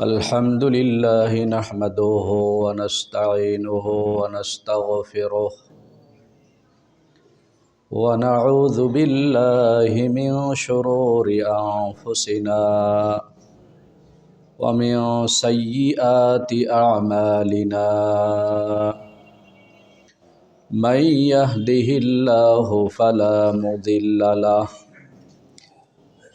الحمد لله نحمده ونستعينه ونستغفره ونعوذ بالله من شرور أنفسنا ومن سيئات أعمالنا. من يهده الله فلا مضل له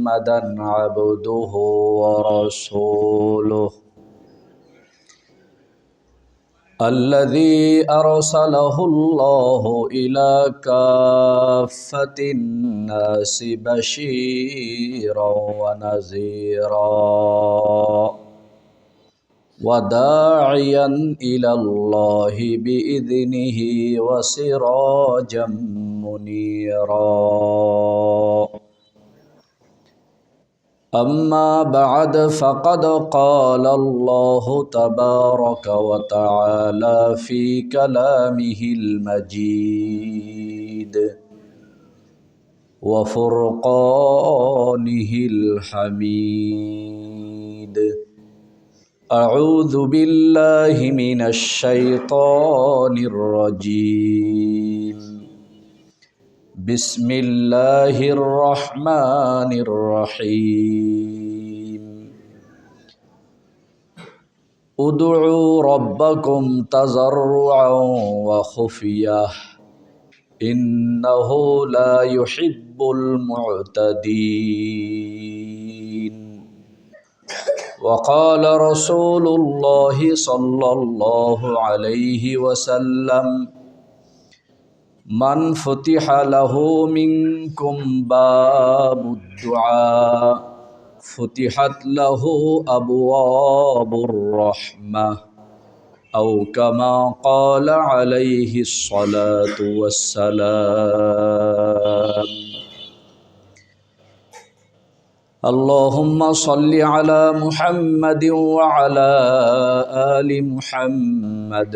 محمدا عبده ورسوله. الذي أرسله الله إلى كافة الناس بشيرا ونذيرا. وداعيا إلى الله بإذنه وسراجا منيرا. اما بعد فقد قال الله تبارك وتعالى في كلامه المجيد وفرقانه الحميد أعوذ بالله من الشيطان الرجيم بسم الله الرحمن الرحيم ادعوا ربكم تضرعا وخفيه انه لا يحب المعتدين وقال رسول الله صلى الله عليه وسلم من فتح له منكم باب الدعاء فتحت له ابواب الرحمه او كما قال عليه الصلاه والسلام اللهم صل على محمد وعلى ال محمد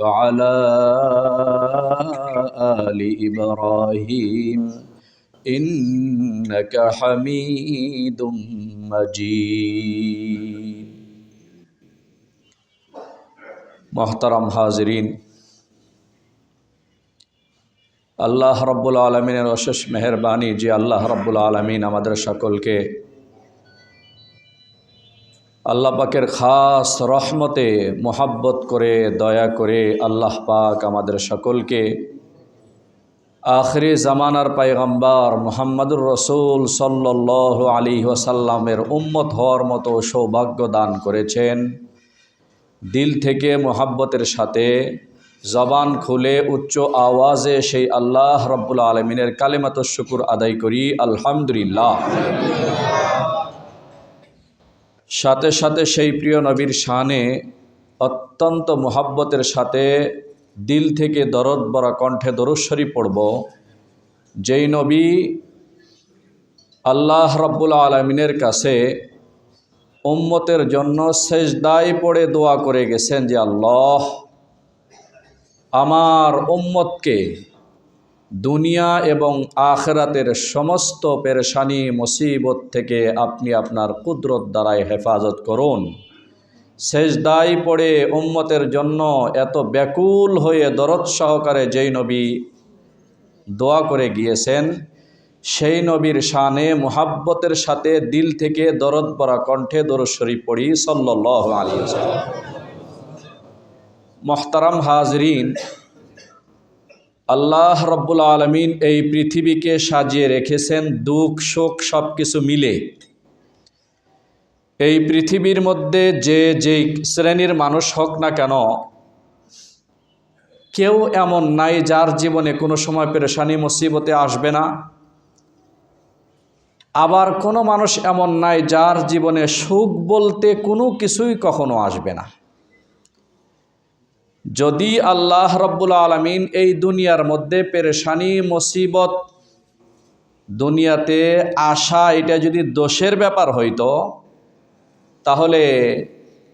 وعلى ال ابراهيم انك حميد مجيد محترم حاضرین আল্লাহ রব্বুল আলমিনের অশেষ মেহরবানি যে আল্লাহ রব্বুল আলমিন আমাদের সকলকে আল্লাহ পাকের খাস রহমতে, মোহাব্বত করে, দয়া করে আল্লাহ পাক আমাদের সকলকে আখরি জামানার পায়গম্বার মোহাম্মদুর রসুল সাল্লাহ আলী ওসাল্লামের উম্মত হওয়ার মতো সৌভাগ্য দান করেছেন। দিল থেকে মোহাব্বতের সাথে জবান খুলে উচ্চ আওয়াজে সেই আল্লাহ রব্বুল আলমিনের কালেমাত শুকুর আদায় করি। আলহামদুলিল্লাহ। সাথে সাথে সেই প্রিয় নবীর শানে অত্যন্ত মোহাব্বতের সাথে দিল থেকে দরদ বরা কণ্ঠে দরশ্বরী পড়ব। যেই নবী আল্লাহ রব্বুল আলমিনের কাছে উম্মতের জন্য শেষদায় পড়ে দোয়া করে গেছেন যে, আল্লাহ, আমার উম্মতকে দুনিয়া এবং আখরাতের সমস্ত পেরেশানি, মুসিবত থেকে আপনি আপনার কুদরত দ্বারাই হেফাজত করুন। শেষদায় পড়ে উম্মতের জন্য এত ব্যাকুল হয়ে দরদ সহকারে যেই নবী দোয়া করে গিয়েছেন, সেই নবীর শানে মোহাব্বতের সাথে দিল থেকে দরদ পরা কণ্ঠে দরদ শরীফ পড়ি সাল্লাহ আলী মোহতারাম হাজরিন আল্লাহ রব্বুল আলমিন এই পৃথিবীকে সাজিয়ে রেখেছেন দুঃখ, শোক সব কিছু মিলে। এই পৃথিবীর মধ্যে যে যেই শ্রেণির মানুষ হোক না কেন, কেউ এমন নাই যার জীবনে কোনো সময় পেরেশানি, মুসিবতে আসবে না। আবার কোনো মানুষ এমন নাই যার জীবনে সুখ বলতে কোনো কিছুই কখনো আসবে না। যদি আল্লাহ রব্বুল আলমিন এই দুনিয়ার মধ্যে পেরেশানি, মুসিবত, দুনিয়াতে আসা এটা যদি দোষের ব্যাপার হইতো, তাহলে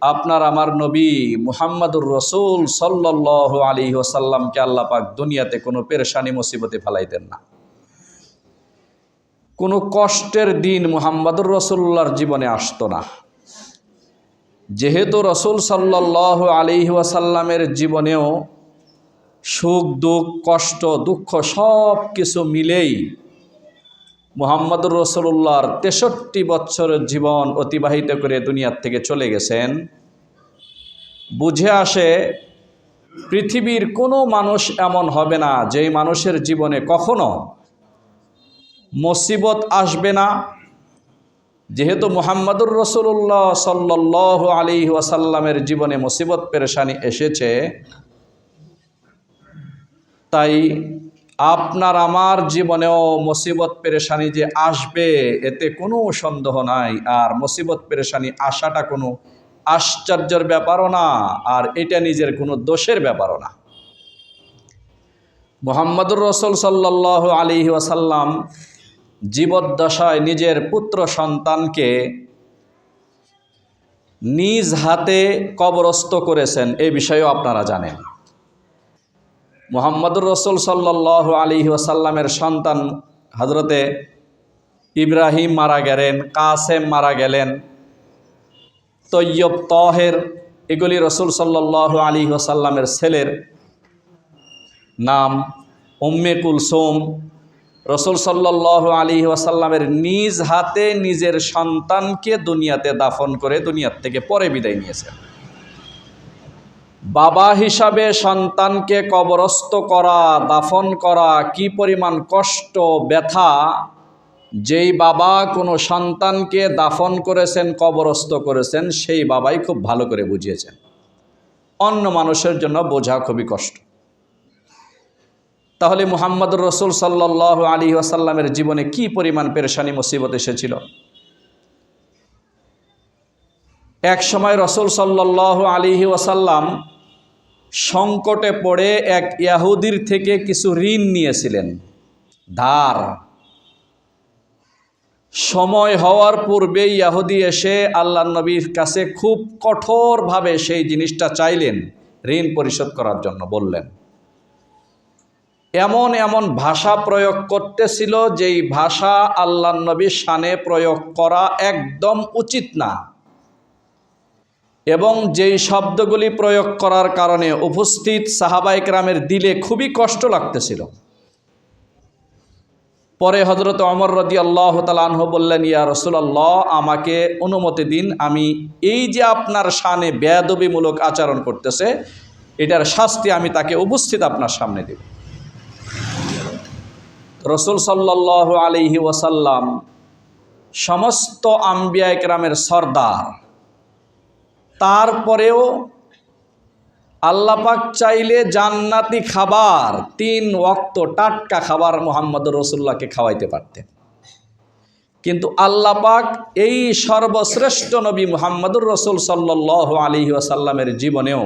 আপনার আমার নবী মুহাম্মাদুর রসুল সাল্লাহ আলী ওসাল্লামকে আল্লাহ পাক দুনিয়াতে কোনো পেরেশানি, মুসিবতে ফেলাইতেন না। কোনো কষ্টের দিন মুহাম্মাদুর রসুল্লাহর জীবনে আসতো না। যেহেতু রসুল সাল্লাহ আলী ওয়াসাল্লামের জীবনেও সুখ, দুঃখ, কষ্ট, দুঃখ সব কিছু মিলেই মুহাম্মদুর রসুল্লাহর তেষট্টি বছরের জীবন অতিবাহিত করে দুনিয়ার থেকে চলে গেছেন, বুঝে আসে পৃথিবীর কোনো মানুষ এমন হবে না যেই মানুষের জীবনে কখনো মুসিবত আসবে না। যেহেতু মোহাম্মদুর রসুল্লাহ সাল্লাহ আলী ওয়াসাল্লামের জীবনে মুসিবত পেরেশানি এসেছে, তাই আপনার আমার জীবনেও মুসিবত পেরেশানি যে আসবে, এতে কোনো সন্দেহ নাই। আর মুসিবত পেরেশানি আসাটা কোনো আশ্চর্যের ব্যাপারও না, আর এটা নিজের কোনো দোষের ব্যাপারও না। মোহাম্মদুর রসুল সাল্লাহ আলী ওয়াসাল্লাম জীবদ্দশায় নিজের পুত্র সন্তানকে নিজ হাতে কবরস্থ করেছেন। এই বিষয়েও আপনারা জানেন। মোহাম্মদুর রসুল সাল্লাহ আলী ওয়াসাল্লামের সন্তান হজরতে ইব্রাহিম মারা গেলেন, কাসেম মারা গেলেন, তৈয়ব তহের, এগুলি রসুল সাল্লাহ আলী ওসাল্লামের ছেলের নাম উম্মে কুলসুম রসুল সাল্লাহ আলী ওয়াসাল্লামের নিজ হাতে নিজের সন্তানকে দুনিয়াতে দাফন করে দুনিয়ার থেকে পরে বিদায় নিয়েছেন। বাবা হিসাবে সন্তানকে কবরস্থ করা, দাফন করা, কি পরিমাণ কষ্ট, ব্যথা, যেই বাবা কোনো সন্তানকে দাফন করেছেন, কবরস্থ করেছেন, সেই বাবাই খুব ভালো করে বুঝিয়েছেন। অন্য মানুষের জন্য বোঝা খুবই কষ্ট। তাহলে মুহাম্মদুর রসুল সাল্লাহ আলী আসাল্লামের জীবনে কি পরিমাণ পেরেশানি, মুসিবত এসেছিল? এক সময় রসুল সাল্লাহ আলী ওয়াসাল্লাম সংকটে পড়ে এক ইয়াহুদির থেকে কিছু ঋণ নিয়েছিলেন। ধার। সময় হওয়ার পূর্বে ইয়াহুদি এসে আল্লাহ নবীর কাছে খুব কঠোরভাবে সেই জিনিসটা চাইলেন, ঋণ পরিশোধ করার জন্য বললেন। এমন এমন ভাষা প্রয়োগ করতেছিল যেই ভাষা আল্লাহ নবীর শানে প্রয়োগ করা একদম উচিত না। এবং যেই শব্দগুলি প্রয়োগ করার কারণে উপস্থিত সাহাবাইকরামের দিলে খুবই কষ্ট লাগতেছিল। পরে হজরত অমর রদি আল্লাহ তালাহ বললেন, ইয়া রসুলাল্লাহ, আমাকে অনুমতি দিন, আমি এই যে আপনার শানে বেয়াদবিমূলক আচরণ করতেছে, এটার শাস্তি আমি তাকে উপস্থিত আপনার সামনে দেব। রসুল সাল্লাহ আলিহি ওয়াসাল্লাম সমস্ত আম্বিয়া একরামের সর্দার। তারপরেও আল্লাপাক চাইলে জান্নাতি খাবার, তিন ওক্ত টাটকা খাবার মোহাম্মদ রসুল্লাহকে খাওয়াইতে পারতেন। কিন্তু আল্লাপাক এই সর্বশ্রেষ্ঠ নবী মোহাম্মদুর রসুল সাল্লাহ আলী আসাল্লামের জীবনেও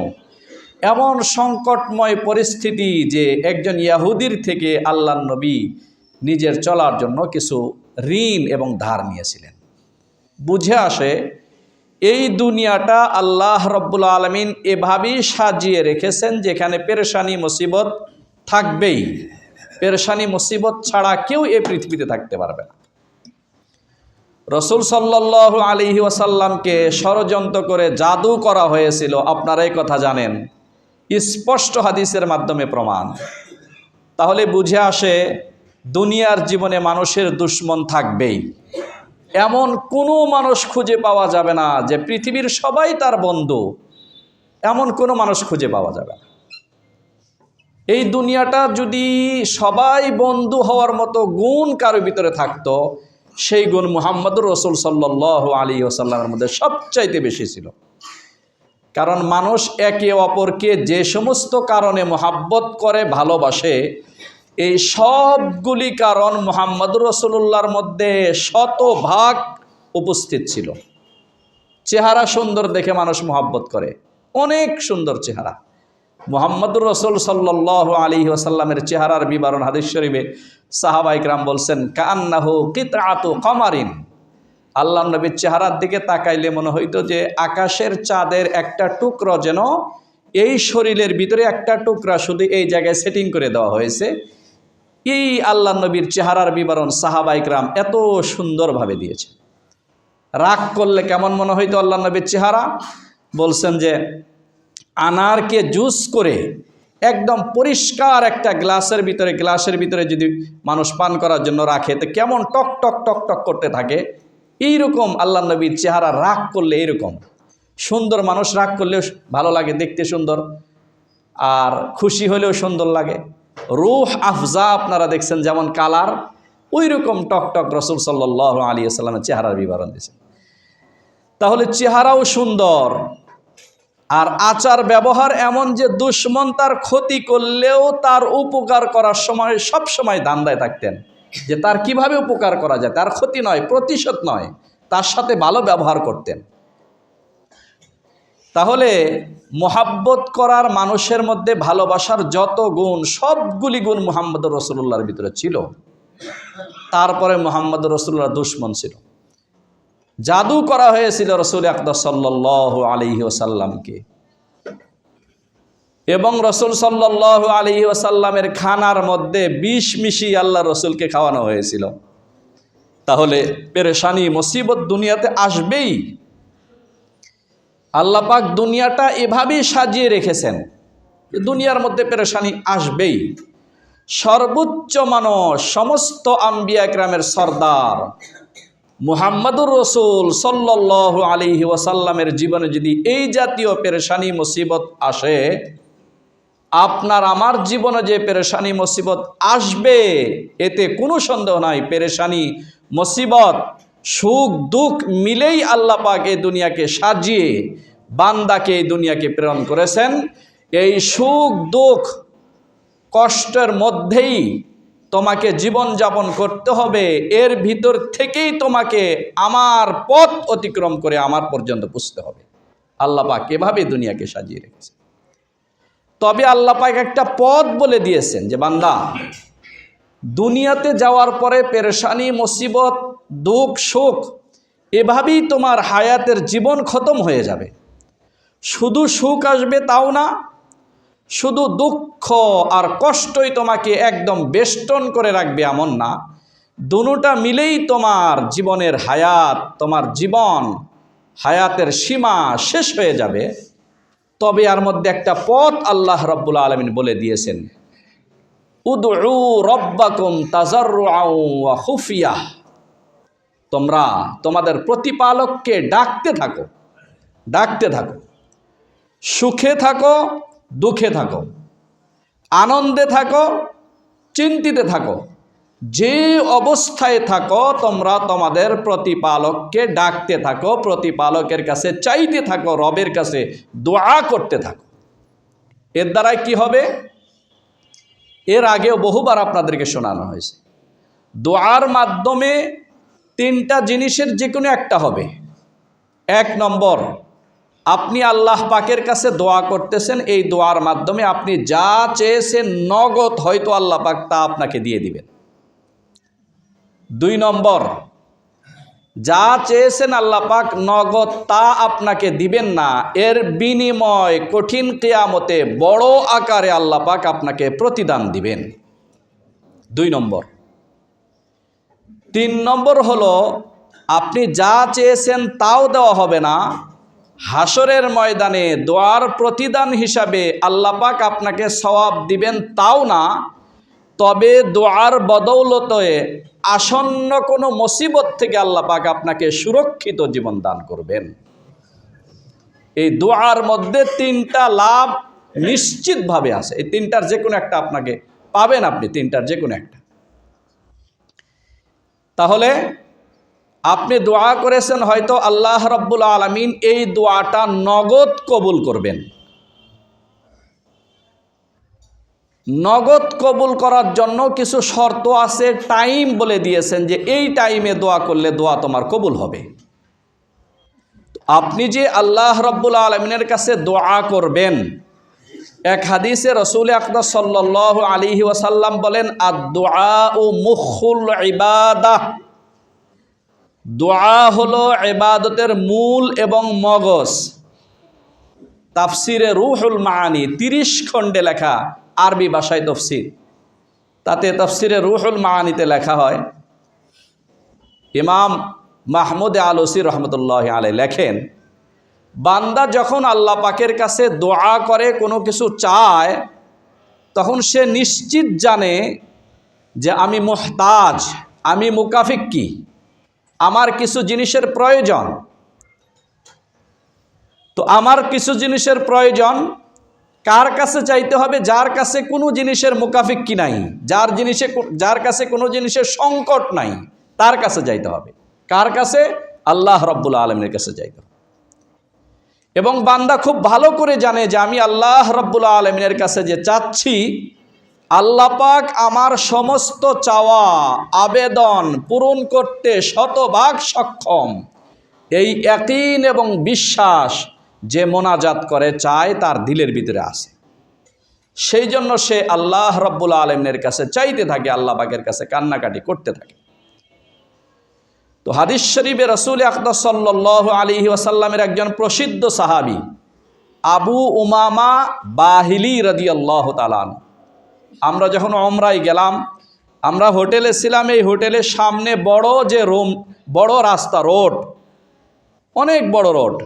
এমন সংকটময় পরিস্থিতি যে একজন ইয়াহুদির থেকে আল্লাহ নবী নিজের চলার জন্য কিছু ঋণ এবং ধার নিয়েছিলেন। বুঝে আসে, এই দুনিয়াটা আল্লাহ রব্বুল আলমিন এভাবেই সাজিয়ে রেখেছেন যেখানে পেরেশানি, মুসিবত থাকবেই। পেরেশানি, মুসিবত ছাড়া কেউ এই পৃথিবীতে থাকতে পারবে না। রসুল সাল্লাহ আলী ওয়াসাল্লামকে ষড়যন্ত্র করে জাদু করা হয়েছিল, আপনারা এই কথা জানেন। স্পষ্ট হাদিসের মাধ্যমে প্রমাণ। তাহলে বুঝে আসে দুনিয়ার জীবনে মানুষের দুশ্মন থাকবেই। এমন কোনো মানুষ খুঁজে পাওয়া যাবে না যে পৃথিবীর সবাই তার বন্ধু। এমন কোনো মানুষ খুঁজে পাওয়া যাবে না। এই দুনিয়াটা যদি সবাই বন্ধু হওয়ার মতো গুণ কারও ভিতরে থাকতো, সেই গুণ মুহাম্মদুর রসুল সাল্লাহ আলী ওসাল্লামের মধ্যে সবচাইতে বেশি ছিল। কারণ মানুষ একে অপরকে যে সমস্ত কারণে মোহাব্বত করে, ভালোবাসে এই সবগুলি কারণ মোহাম্মদুর রসুল্লাহর মধ্যে শতভাগ উপস্থিত ছিল। চেহারা সুন্দর দেখে মানুষ মোহাব্বত করে। অনেক সুন্দর চেহারা। মোহাম্মদুর রসুল সাল্লাহ আলী ওসাল্লামের চেহারার বিবরণ হাদিস শরীফে সাহাবাইকরাম বলছেন কান্নাহু কিতাতু কমারিন। আল্লাহ নবীর চেহারার দিকে তাকাইলে মনে হইতো যে আকাশের চাঁদের একটা টুকরো যেন এই শরীরের ভিতরে একটা টুকরা শুধু এই জায়গায় সেটিং করে দেওয়া হয়েছে। এই আল্লাহ নবীর চেহারার বিবরণ সাহাবাইকরাম এত সুন্দরভাবে দিয়েছে। রাগ করলে কেমন মনে হইতো আল্লাহ নবীর চেহারা? বলছেন যে, আনারকে জুস করে একদম পরিষ্কার একটা গ্লাসের ভিতরে গ্লাসের ভিতরে যদি মানুষ পান করার জন্য রাখে, তো কেমন টক টক টক টক করতে থাকে? এইরকম আল্লাহ নবীর চেহারা রাগ করলে এইরকম। সুন্দর মানুষ রাগ করলেও ভালো লাগে, দেখতে সুন্দর। আর খুশি হলেও সুন্দর লাগে। রুহ আফজা আপনারা দেখছেন যেমন কালার ওই রকম টক টক রসুল সাল্লাহ আলী আসসালামের চেহারার বিবরণ দিয়েছেন। তাহলে চেহারাও সুন্দর, আর আচার ব্যবহার এমন যে দুশ্মন তার ক্ষতি করলেও তার উপকার করার সময় সব সময় দান্দায় থাকতেন। যে তার কীভাবে উপকার করা যায়, তার ক্ষতি নয়, প্রতিশোধ নয়, তার সাথে ভালো ব্যবহার করতেন। তাহলে মোহাব্বত করার মানুষের মধ্যে ভালোবাসার যত গুণ, সবগুলি গুণ মোহাম্মদ রসুল্লাহর ভিতরে ছিল। তারপরে মোহাম্মদ রসুল্লাহ দুশ্মন ছিল। জাদু করা হয়েছিল রসুল আকদর সাল্লাহ আলহি ওসাল্লামকে এবং রসুল সাল্লাহ আলহি ওসাল্লামের খানার মধ্যে বিষ মিশি আল্লাহ রসুলকে খাওয়ানো হয়েছিল। তাহলে পেরেশানি, মুসিবত দুনিয়াতে আসবেই। আল্লাহ পাক দুনিয়াটা এভাবেই সাজিয়ে রেখেছেন দুনিয়ার মধ্যে পেরেশানি আসবেই। সর্বোচ্চ মানুষ সমস্ত আম্বিয়া গ্রামের সর্দার মুহাম্মাদুর রসুল সাল্লাহ আলিহি ওয়াসাল্লামের জীবনে যদি এই জাতীয় পেরেশানি মুসিবত আসে, আপনার আমার জীবনে যে পেরেশানি মুসিবত আসবে, এতে কোনো সন্দেহ নাই। পেরেশানি, মুসিবত সুখ, দুঃখ মিলেই আল্লাহ পাক এই দুনিয়াকে সাজিয়ে বান্দাকে এই দুনিয়াকে প্রেরণ করেছেন। এই সুখ, দুঃখ কষ্টের মধ্যেই তোমাকে জীবন যাপন করতে হবে। এর ভিতর থেকেই তোমাকে আমার পথ অতিক্রম করে আমার পর্যন্ত পুষতে হবে। আল্লাহ পাক এভাবে দুনিয়াকে সাজিয়ে রেখেছে তবে আল্লাহ পাক একটা পথ বলে দিয়েছেন যে, বান্দা দুনিয়াতে যাওয়ার পরে পেরেশানি, মুসিবত, দুঃখ, সুখ, এভাবেই তোমার হায়াতের জীবন খতম হয়ে যাবে। শুধু সুখ আসবে তাও না, শুধু দুঃখ আর কষ্টই তোমাকে একদম বেষ্টন করে রাখবে এমন না। দুটা মিলেই তোমার জীবনের হায়াত, তোমার জীবন হায়াতের সীমা শেষ হয়ে যাবে। তবে আর মধ্যে একটা পথ আল্লাহ রব্বুল আলমিন বলে দিয়েছেন। উদু রব্বাকুম তাজার খুফিয়া। তোমরা তোমাদের প্রতিপালককে ডাকতে থাকো ডাকতে থাকো। সুখে থাকো, দুঃখে থাকো। আনন্দে থাকো, চিন্তিতে থাকো। যে অবস্থায় থাকো, তোমরা তোমাদের প্রতিপালককে ডাকতে থাকো, প্রতিপালকের কাছে চাইতে থাকো, রবের কাছে দোয়া করতে থাকো। এর দ্বারাই কি হবে? এর আগেও বহুবার আপনাদেরকে শোনানো হয়েছে। দোয়ার মাধ্যমে তিনটা জিনিসের যে কোনো একটা হবে। এক নম্বর, আপনি আল্লাহ পাকের কাছে দোয়া করতেছেন, এই দোয়ার মাধ্যমে আপনি যা চেয়েছেন নগদ হয়তো আল্লাহ পাক তা আপনাকে দিয়ে দিবেন। দুই নম্বর যা চেয়েছেন আল্লাহ পাক নগদ তা আপনাকে দিবেন না। এর বিনিময় কঠিন কেয়ামতে বড় আকারে আল্লাহ পাক আপনাকে প্রতিদান দিবেন। দুই নম্বর। তিন নম্বর হলো, আপনি যা চেয়েছেন তাও দেওয়া হবে না। হাসরের ময়দানে দোয়ার প্রতিদান হিসাবে আল্লাপাক আপনাকে সওয়াব দিবেন তাও না। তবে দোয়ার বদৌলতে আসন্ন কোনো মুসিবত থেকে আল্লাপাক আপনাকে সুরক্ষিত জীবন দান করবেন। এই দোয়ার মধ্যে তিনটা লাভ নিশ্চিতভাবে আছে। এই তিনটার যে কোনো একটা আপনাকে পাবেন আপনি, তিনটার যে কোনো একটা। তাহলে আপনি দোয়া করেছেন, হয়তো আল্লাহ রব্বুল আলমিন এই দোয়াটা নগদ কবুল করবেন। নগদ কবুল করার জন্য কিছু শর্ত আছে, টাইম বলে দিয়েছেন যে এই টাইমে দোয়া করলে দোয়া তোমার কবুল হবে। আপনি যে আল্লাহ রব্বুল আলমিনের কাছে দোয়া করবেন, এক হাদিসে রসুল আকদর সাল্লাহ আলিহি ওয়াসাল্লাম বলেন আর দোয়া ও মুখুল ইবাদাহ দোয়া হলো এবাদতের মূল এবং মগজ। তাফসিরে রুহুল মানি তিরিশ খণ্ডে লেখা আরবি ভাষায় তফসির। তাতে তফসিরে রুহুল মানিতে লেখা হয়, ইমাম মাহমুদ আলসি রহমতুল্লাহ আলাই লেখেন, বান্দা যখন আল্লাহ পাকের কাছে দোয়া করে, কোনো কিছু চায়, তখন সে নিশ্চিত জানে যে আমি মোহতাজ, আমি মুকাফিক কি? আমার কিছু জিনিসের প্রয়োজন। তো আমার কিছু জিনিসের প্রয়োজন কার কাছে চাইতে হবে, যার কাছে কোনো জিনিসের মুকাফিক কি নাই, যার জিনিসে যার কাছে কোনো জিনিসের সংকট নাই, তার কাছে যাইতে হবে। কার কাছে? আল্লাহ রব্বুল আলমের কাছে যাইতে হবে। এবং বান্দা খুব ভালো করে জানে যে আমি আল্লাহ রব্বুল আলমিনের কাছে যে চাচ্ছি, আল্লাহ পাক আমার সমস্ত চাওয়া, আবেদন পূরণ করতে শতভাগ সক্ষম। এই একইন এবং বিশ্বাস যে মোনাজাত করে চায় তার দিলের ভিতরে আসে। সেই জন্য সে আল্লাহ রব্বুল আলমিনের কাছে চাইতে থাকে, আল্লাহ পাকের কাছে কান্নাকাটি করতে থাকে। তো হাদিস শরীফে রসুল আকদর সাল্লাহ আলী ওয়াসাল্লামের একজন প্রসিদ্ধ সাহাবি, আবু উমামা বাহিলি রদি আল্লাহ তালান আমরা যখন অমরাই গেলাম, আমরা হোটেলে ছিলাম, এই হোটেলের সামনে বড় যে রুম, বড় রাস্তা, রোড, অনেক বড় রোড।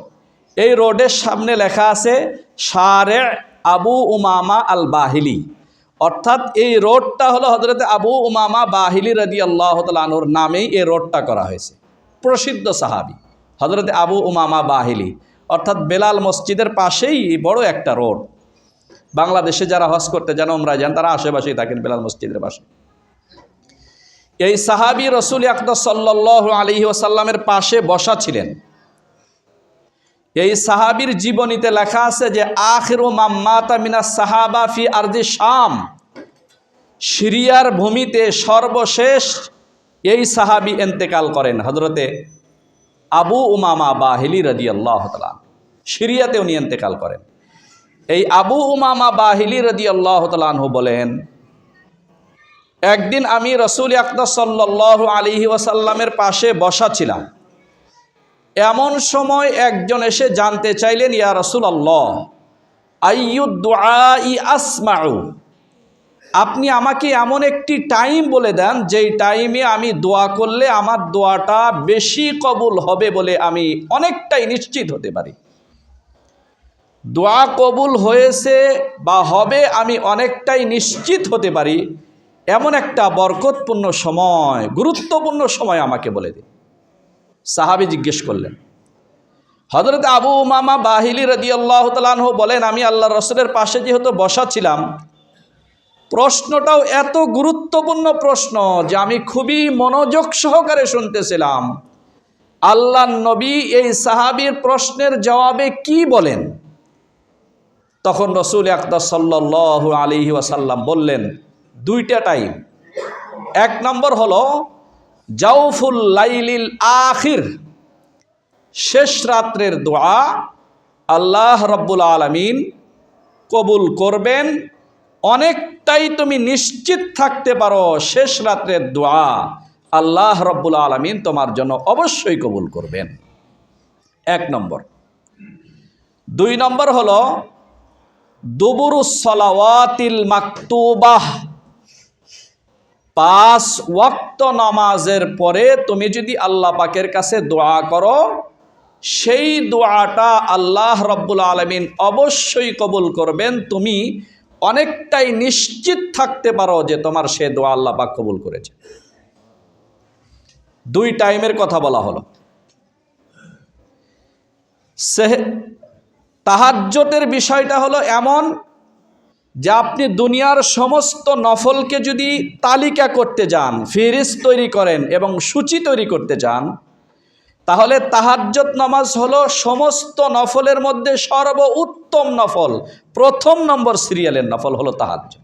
এই রোডের সামনে লেখা আছে সারে আবু উমামা আল বাহিলি অর্থাৎ এই রোডটা হলো হজরত আবু উমামা বাহিলি রদি আল্লাহ তালুর নামেই এই রোডটা করা হয়েছে। প্রসিদ্ধ সাহাবি হজরত আবু উমামা বাহিলি। অর্থাৎ বেলাল মসজিদের পাশেই বড় একটা রোড। বাংলাদেশে যারা হজ করতে যান ওমরা যান, তারা আশেপাশেই থাকেন বেলাল মসজিদের পাশে। এই সাহাবি রসুল আকদর সাল্লাহ আলী ওসাল্লামের পাশে বসা ছিলেন। এই সাহাবির জীবনীতে লেখা আছে যে, আখিরু মাম্মাতা মিনা সাহাবা ফি আরদি শাম। সিরিয়ার ভূমিতে সর্বশেষ এই সাহাবি এন্তেকাল করেন হজরতে আবু উমামা বাহিলি রদি আল্লাহ সিরিয়াতে উনি এন্তেকাল করেন। এই আবু উমামা বাহিলি রদি আল্লাহ তালানহু বলেন, একদিন আমি রসুল আকদর সাল্লাহ আলিহি ওয়াসাল্লামের পাশে বসা ছিলাম। এমন সময় একজন এসে জানতে চাইলেন, ইয়া রসুল আল্লাহ আইয়ুদ্দুআই আসমাউ? আপনি আমাকে এমন একটি টাইম বলে দেন, যেই টাইমে আমি দোয়া করলে আমার দোয়াটা বেশি কবুল হবে বলে আমি অনেকটাই নিশ্চিত হতে পারি। দোয়া কবুল হয়েছে বা হবে আমি অনেকটাই নিশ্চিত হতে পারি। এমন একটা বরকতপূর্ণ সময়, গুরুত্বপূর্ণ সময় আমাকে বলে দিন। সাহাবি জিজ্ঞেস করলেন হজরত আবু মামা বাহিলি রদি আল্লাহ তালাহ বলেন, আমি আল্লাহ রসুলের পাশে যেহেতু বসা ছিলাম, প্রশ্নটাও এত গুরুত্বপূর্ণ প্রশ্ন যে আমি খুবই মনোযোগ সহকারে শুনতেছিলাম। আল্লাহ নবী এই সাহাবির প্রশ্নের জবাবে কি বলেন? তখন রসুল আকদর সাল্লাহ আলিহি ওয়াসাল্লাম বললেন, দুইটা টাইম। এক নম্বর হলো জাউফুল লাইলিল আখির। শেষ রাত্রের দোয়া আল্লাহ রব্বুল আলমিন কবুল করবেন। অনেকটাই তুমি নিশ্চিত থাকতে পারো শেষ রাত্রের দোয়া আল্লাহ রব্বুল আলমিন তোমার জন্য অবশ্যই কবুল করবেন। এক নম্বর। দুই নম্বর হল, দুবুরুস সলাওয়াতিল মাকতুবাহ। পাঁচ ওয়াক্ত নামাজের পরে তুমি যদি আল্লাহ পাকের কাছে দোয়া করো, সেই দোয়াটা আল্লাহ রব্বুল আলমিন অবশ্যই কবুল করবেন। তুমি অনেকটাই নিশ্চিত থাকতে পারো যে তোমার সে দোয়া আল্লাহ পাক কবুল করেছে। দুই টাইমের কথা বলা হলো। তাহাজ্যতের বিষয়টা হলো এমন যে আপনি দুনিয়ার সমস্ত নফলকে যদি তালিকা করতে যান, ফিরিস তৈরি করেন এবং সূচি তৈরি করতে যান, তাহলে তাহাজ্জত নামাজ হলো সমস্ত নফলের মধ্যে সর্ব উত্তম নফল। প্রথম নম্বর সিরিয়ালের নফল হলো তাহাজ্জত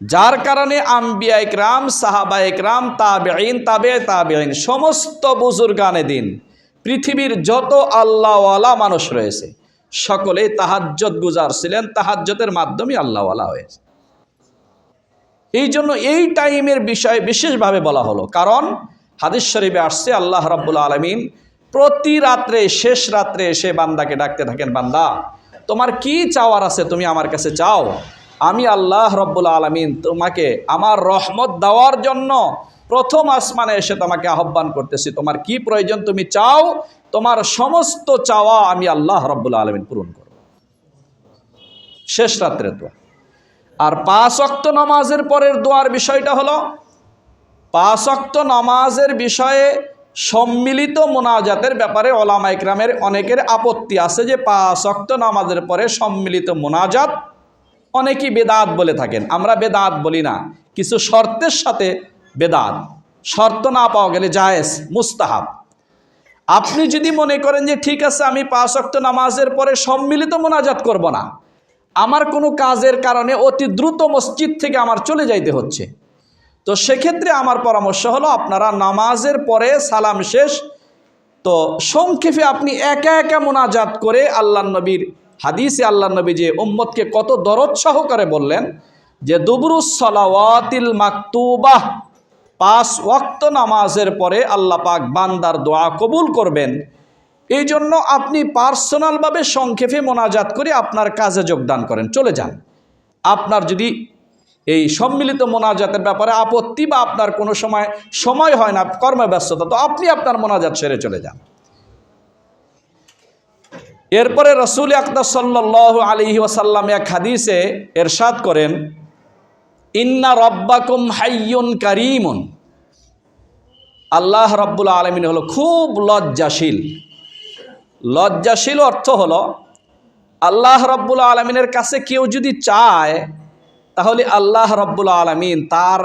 যার কারণে আম্বিয়া ইকরাম, সাহাবা ইকরাম তাবেইন তাবে তাবেইন সমস্ত বুজুর্গানে দিন, পৃথিবীর যত আল্লাহওয়ালা মানুষ রয়েছে সকলেই তাহাজ্জত গুজার ছিলেন তাহাজ্জতের মাধ্যমে আল্লাহওয়ালা হয়েছে। এই জন্য এই টাইমের বিষয়ে বিশেষভাবে বলা হলো, কারণ হাদিস শরীফে আসছে, আল্লাহ রাব্বুল আলমিন প্রতি রাত্রে, শেষ রাত্রে এসে বান্দাকে ডাকতে থাকেন, বান্দা, তোমার কি চাওয়ার আছে তুমি আমার কাছে চাও? আমি আল্লাহ রব্বুল আলমিন তোমাকে আমার রহমত দেওয়ার জন্য প্রথম আসমানে এসে তোমাকে আহ্বান করতেছি, তোমার কি প্রয়োজন তুমি চাও? তোমার সমস্ত চাওয়া আমি আল্লাহ রব্বুল আলমিন পূরণ করব। শেষ রাত্রে দোয়া। আর পাঁচ অক্ত নামাজের পরের দোয়ার বিষয়টা হলো, পাঁচ অক্ত নামাজের বিষয়ে সম্মিলিত মোনাজাতের ব্যাপারে ওলামা ইকরামের অনেকের আপত্তি আছে যে পাঁচ অক্ত নামাজের পরে সম্মিলিত মোনাজাত অনেকেই বেদাত বলে থাকেন। আমরা বেদাত বলি না, কিছু শর্তের সাথে বেদাত। শর্ত না পাওয়া গেলে জায়েজ, মুস্তাহাব। আপনি যদি মনে করেন যে ঠিক আছে, আমি পাঁচ অক্ত নামাজের পরে সম্মিলিত মোনাজাত করব না, আমার কোনো কাজের কারণে অতি দ্রুত মসজিদ থেকে আমার চলে যাইতে হচ্ছে। তো সেক্ষেত্রে আমার পরামর্শ হলো, আপনারা নামাজের পরে সালাম শেষ, তো সংক্ষেপে আপনি একা একা মোনাজাত করে আল্লাহ নবীর হাদিসে আল্লাহ নবী যে উম্মতকে কত দরদ সহকারে বললেন যে, দুবরুস সলাওয়াতিল মাকতুবাহ পাঁচ ওয়াক্ত নামাজের পরে আল্লাহ পাক বান্দার দোয়া কবুল করবেন। এই জন্য আপনি পার্সোনালভাবে সংক্ষেপে মোনাজাত করে আপনার কাজে যোগদান করেন। চলে যান। আপনার যদি এই সম্মিলিত মোনাজাতের ব্যাপারে আপত্তি বা আপনার কোনো সময় সময় হয় না, কর্মব্যস্ততা, তো আপনি আপনার মোনাজাত সেরে চলে যান। এরপরে রসুল আকদর সাল্লাহ আলহি ওয়াসাল্লাম এক হাদিসে এরশাদ করেন, ইন্না রব্বাকুম হাইয়ুন কারিমুন। আল্লাহ রব্বুল আলমিন হলো খুব লজ্জাশীল। লজ্জাশীল অর্থ হলো, আল্লাহ রব্বুল আলমিনের কাছে কেউ যদি চায়, তাহলে আল্লাহ রব্বুল আলমিন তার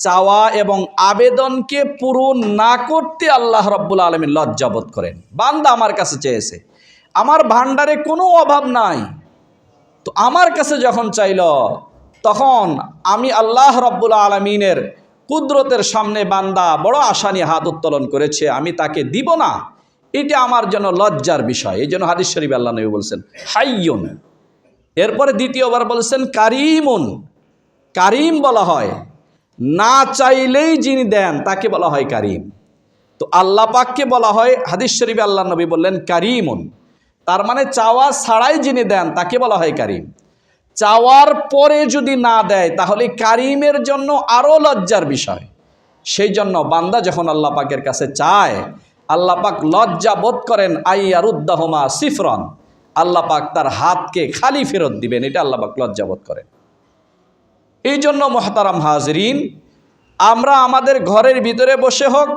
চাওয়া এবং আবেদনকে পূরণ না করতে আল্লাহ রব্বুল আলমিন লজ্জাবোধ করেন। বান্দা আমার কাছে চেয়েছে, আমার ভান্ডারে কোনো অভাব নাই। তো আমার কাছে যখন চাইল, তখন আমি আল্লাহ রব্বুল আলমিনের কুদরতের সামনে বান্দা বড় আশা নিয়ে হাত উত্তোলন করেছে, আমি তাকে দিব না। এটা আমার জন্য লজ্জার বিষয়। এই জন্য হাদিস শরীফ আল্লাহ নবী বলছেন, হাইয়ন। এরপরে দ্বিতীয়বার বলছেন, কারিমুন। কারিম বলা হয়। না চাইলেই যিনি দেন, তাকে বলা হয় কারিম। তো আল্লাহ পাককে বলা হয়, হাদিস শরীফে আল্লাহ নবী বললেন, কারিমুন। তার মানে চাওয়া ছাড়াই যিনি দেন, তাকে বলা হয় কারিম। চাওয়ার পরে যদি না দেয়, তাহলে কারিমের জন্য আরও লজ্জার বিষয়। সেই জন্য বান্দা যখন আল্লাহ পাকের কাছে চায়, আল্লাহ পাক লজ্জা বোধ করেন, আইয়ারুদ্দাহমা সিফরন। আল্লাহ পাক তার হাতকে খালি ফেরত দিবেন, এটা আল্লাহ পাক লজ্জা বোধ করেন। এই জন্য মহতারাম হাজরিন, আমরা আমাদের ঘরের ভিতরে বসে হোক,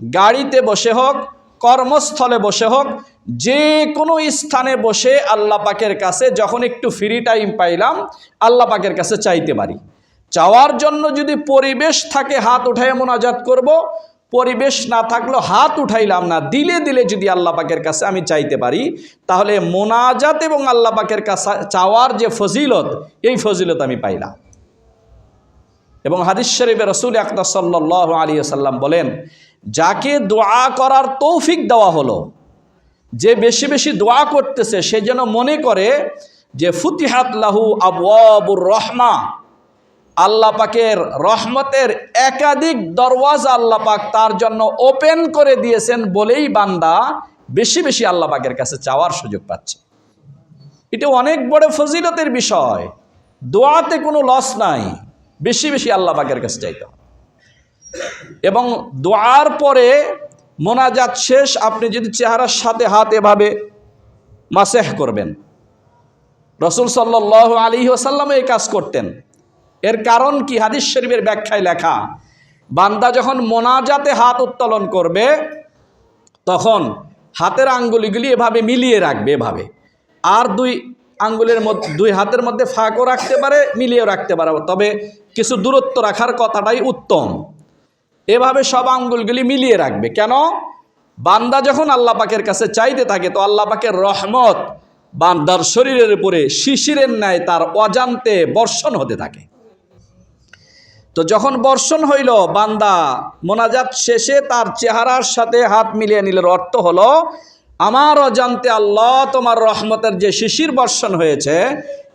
গাড়িতে বসে হোক, কর্মস্থলে বসে হোক যে কোনো স্থানে বসে আল্লাহ পাকের কাছে যখন একটু ফ্রি টাইম পাইলাম, আল্লাহ পাকের কাছে চাইতে পারি। চাওয়ার জন্য যদি পরিবেশ থাকে, হাত উঠাই মোনাজাত করব। পরিবেশ না থাকলেও হাত উঠাইলাম না, দিলে দিলে যদি আল্লাহ পাকের কাছে আমি চাইতে পারি, তাহলে মোনাজাত এবং আল্লাহ পাকের কাছে চাওয়ার যে ফজিলত, এই ফজিলত আমি পাইলাম। এবং হাদিস শরীফে রসুল আকদর সাল্লাহ আলী সাল্লাম বলেন, যাকে দোয়া করার তৌফিক দেওয়া হলো যে বেশি বেশি দোয়া করতেছে, সে যেন মনে করে যে ফুতিহাত লাহু আবুর রহমা। আল্লাহ পাকের রহমতের একাধিক দরওয়াজা আল্লাহ পাক তার জন্য ওপেন করে দিয়েছেন বলেই বান্দা বেশি বেশি আল্লাহ পাকের কাছে চাওয়ার সুযোগ পাচ্ছে। এটা অনেক বড় ফজিলতের বিষয়। দোয়াতে কোনো লস নাই, বেশি বেশি আল্লাহ পাকের কাছে চাইতে এবং দোয়ার পরে মোনাজাত শেষ, আপনি যদি চেহারার সাথে হাত এভাবে মাসেহ করবেন। রসুল সাল্লাহ আলী ওসাল্লামও এই কাজ করতেন। এর কারণ কি? হাদিস শরীফের ব্যাখ্যায় লেখা, বান্দা যখন মোনাজাতে হাত উত্তোলন করবে, তখন হাতের আঙ্গুলিগুলি এভাবে মিলিয়ে রাখবে, এভাবে। আর দুই আঙ্গুলের মধ্যে, দুই হাতের মধ্যে ফাঁকও রাখতে পারে, মিলিয়েও রাখতে পারে। তবে কিছু দূরত্ব রাখার কথাটাই উত্তম। এভাবে সব আঙ্গুলগুলি মিলিয়ে রাখবে। কেন? বান্দা যখন আল্লাহ পাকের কাছে চাইতে থাকে, তো আল্লাহ পাকের রহমত বান্দার শরীরের উপরে শিশিরের ন্যায় তার অজান্তে বর্ষণ হতে থাকে। তো যখন বর্ষণ হইল, বান্দা মোনাজাত শেষে তার চেহারার সাথে হাত মিলিয়ে নিলের অর্থ হলো, আমার অজান্তে আল্লাহ তোমার রহমতের যে শিশির বর্ষণ হয়েছে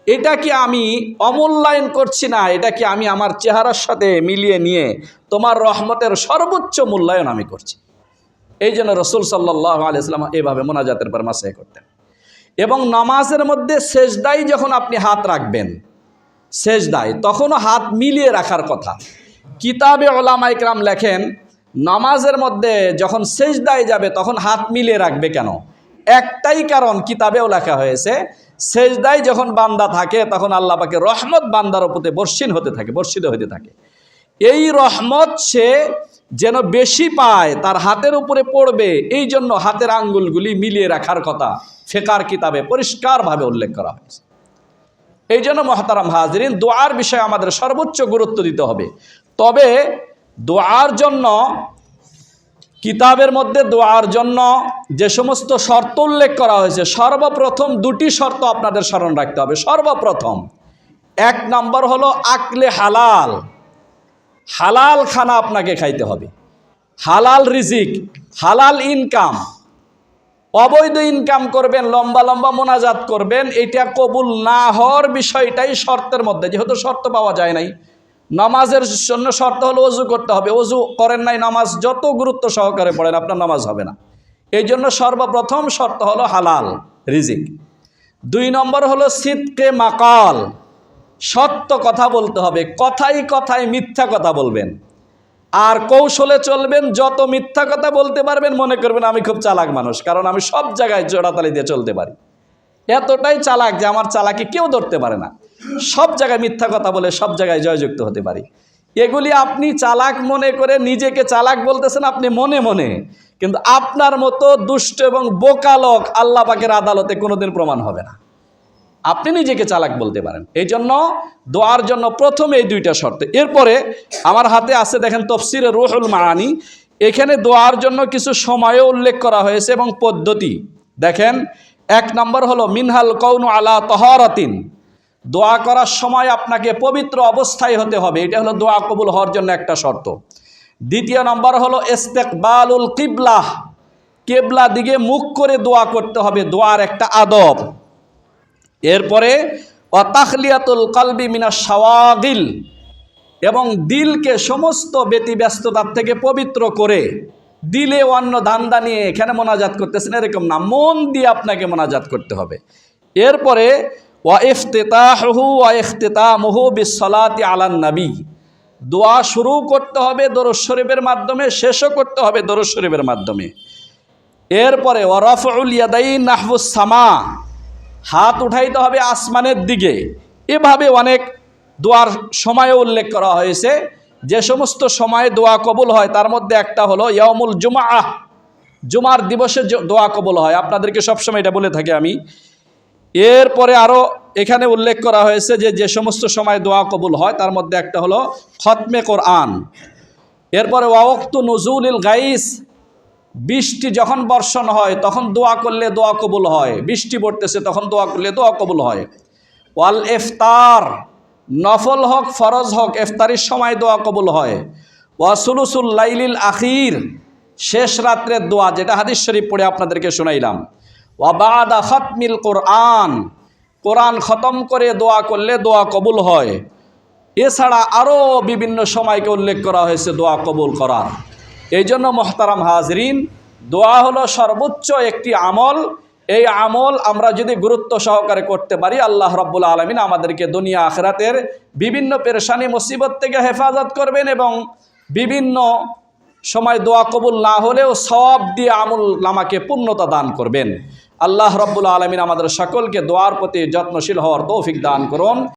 এটা কি আমি অমূল্যায়ন করছি না? এটা কি আমি আমার চেহারার সাথে মিলিয়ে নিয়ে তোমার রহমতের সর্বোচ্চ মূল্যায়ন আমি করছি? এই জন্য রসুল সাল্লাহ আলিয়াল্লাম এইভাবে মোনাজাতের পর মাসে করতেন। এবং নামাজের মধ্যে শেষদাই যখন আপনি হাত রাখবেন সেজদায় তখনও হাত মিলিয়ে রাখার কথা। কিতাবে ওলামা ইকরাম লেখেন, নামাজের মধ্যে যখন সেজদায় যাবে তখন হাত মিলিয়ে রাখবে কেন? একটাই কারণ কিতাবেও লেখা হয়েছে সেজদায় যখন বান্দা থাকে, তখন আল্লাহ পাকে রহমত বান্দার উপরে বর্ষিন হতে থাকে, বর্ষিত হতে থাকে। এই রহমত সে যেন বেশি পায়, তার হাতের উপরে পড়বে এই জন্য হাতের আঙ্গুলগুলি মিলিয়ে রাখার কথা ফেকার কিতাবে পরিষ্কারভাবে উল্লেখ করা হয়েছে। এই জন্য মহাতারাম হাজরিন, দোয়ার বিষয়ে আমাদের সর্বোচ্চ গুরুত্ব দিতে হবে। তবে দোয়ার জন্য কিতাবের মধ্যে দোয়ার জন্য যে সমস্ত শর্ত উল্লেখ করা হয়েছে, সর্বপ্রথম দুটি শর্ত আপনাদের স্মরণ রাখতে হবে। সর্বপ্রথম, এক নম্বর হলো আকলে হালাল। হালাল খানা আপনাকে খাইতে হবে। হালাল রিজিক, হালাল ইনকাম। অবৈধ ইনকাম করবেন, লম্বা লম্বা মোনাজাত করবেন, এটা কবুল না হওয়ার বিষয়টাই শর্তের মধ্যে। যেহেতু শর্ত পাওয়া যায় নাই নামাজের জন্য শর্ত হলো অজু করতে হবে। অজু করেন নাই, নামাজ যত গুরুত্ব সহকারে পড়েন, আপনার নামাজ হবে না। এই জন্য সর্বপ্রথম শর্ত হলো হালাল, রিজিক। দুই নম্বর হলো শীতকে মাকাল, সত্য কথা বলতে হবে, কথাই কথায় মিথ্যা কথা বলবেন। আর কৌশলে চলবেন, যত মিথ্যা কথা বলতে পারবেন, মনে করবেন আমি খুব চালাক মানুষ, কারণ আমি সব জায়গায় জোড়াতালি দিয়ে চলতে পারি। এতটাই চালাক যে আমার চালাকি কেউ ধরতে পারে না। সব জায়গায় মিথ্যা কথা বলে সব জায়গায় জয়যুক্ত হতে পারি। এগুলি আপনি চালাক মনে করে নিজেকে চালাক বলতেছেন আপনি মনে মনে, কিন্তু আপনার মতো দুষ্ট এবং বোকালক আল্লাহ পাকের আদালতে কোনোদিন প্রমাণ হবে না। আপনি নিজেকে চালাক বলতে পারেন। এই জন্য দোয়ার জন্য প্রথম এই দুইটা শর্ত। এরপরে আমার হাতে আছে দেখেন তফসিরে রুহুল মারানি এখানে দোয়ার জন্য কিছু সময়ও উল্লেখ করা হয়েছে এবং পদ্ধতি। দেখেন এক নম্বর হলো, মিনহাল কৌন আলা তহরাতিন। দোয়া করার সময় আপনাকে পবিত্র অবস্থায় হতে হবে। এটা হলো দোয়া কবুল হওয়ার জন্য একটা শর্ত। দ্বিতীয় নম্বর হলো, ইস্তেকবালুল কিবলাহ। কেবলা দিকে মুখ করে দোয়া করতে হবে, দোয়ার একটা আদব। এরপরে অতাখলিয়াতুল কালবি মিনা সওয়াগিল এবং দিলকে সমস্ত ব্যতিব্যস্ততার থেকে পবিত্র করে দিলে অন্য ধান্দা নিয়ে এখানে মোনাজাত করতেছেন, এরকম না। মন দিয়ে আপনাকে মোনাজাত করতে হবে। এরপরে, ওয়া ইফতেতাহু ওয়া ইফতেতামহু বিসলাতি আলান নবী। দোয়া শুরু করতে হবে দরজ শরীফের মাধ্যমে, শেষও করতে হবে দরজ শরীফের মাধ্যমে। এরপরে ওয়ারফুল ইয়াদাইন নাহবুস সামা। হাত উঠাইতে হবে আসমানের দিকে। এভাবে অনেক দোয়ার সময়ে উল্লেখ করা হয়েছে। যে সমস্ত সময়ে দোয়া কবুল হয়, তার মধ্যে একটা হলো ইয়মুল জুমা আহ জুমার দিবসে দোয়া কবুল হয়। আপনাদেরকে সবসময় এটা বলে থাকি আমি। এরপরে আরও এখানে উল্লেখ করা হয়েছে যে যে সমস্ত সময় দোয়া কবুল হয়, তার মধ্যে একটা হলো খতমে কোরআন। এরপরে ওয়াক্তু নজুলিল গাইস। বৃষ্টি যখন বর্ষণ হয়, তখন দোয়া করলে দোয়া কবুল হয়। বৃষ্টি পড়তেছে, তখন দোয়া করলে দোয়া কবুল হয়। ওয়াল ইফতার। নফল হক, ফরজ হক, ইফতারির সময় দোয়া কবুল হয়। ওয়াসুলুসুল লাইলিল আখির, শেষ রাত্রের দোয়া, যেটা হাদিস শরীফ পড়ে আপনাদেরকে শোনাইলাম। ওয়াবাদা খতমিল কোরআন কোরআন খতম করে দোয়া করলে দোয়া কবুল হয়। এছাড়া আরও বিভিন্ন সময়কে উল্লেখ করা হয়েছে দোয়া কবুল করার। এই জন্য মহতারাম হাজরিন, দোয়া হলো সর্বোচ্চ একটি আমল এই আমল আমরা যদি গুরুত্ব সহকারে করতে পারি, আল্লাহ রব্বুল আলমিন আমাদেরকে দুনিয়া আখরাতের বিভিন্ন পেরেশানি, মুসিবত থেকে হেফাজত করবেন এবং বিভিন্ন সময় দোয়া কবুল না হলেও সব দিয়ে আমল নামাকে পূর্ণতা দান করবেন। আল্লাহ রব্বুল আলমিন আমাদের সকলকে দোয়ার প্রতি যত্নশীল হওয়ার তৌফিক দান করুন।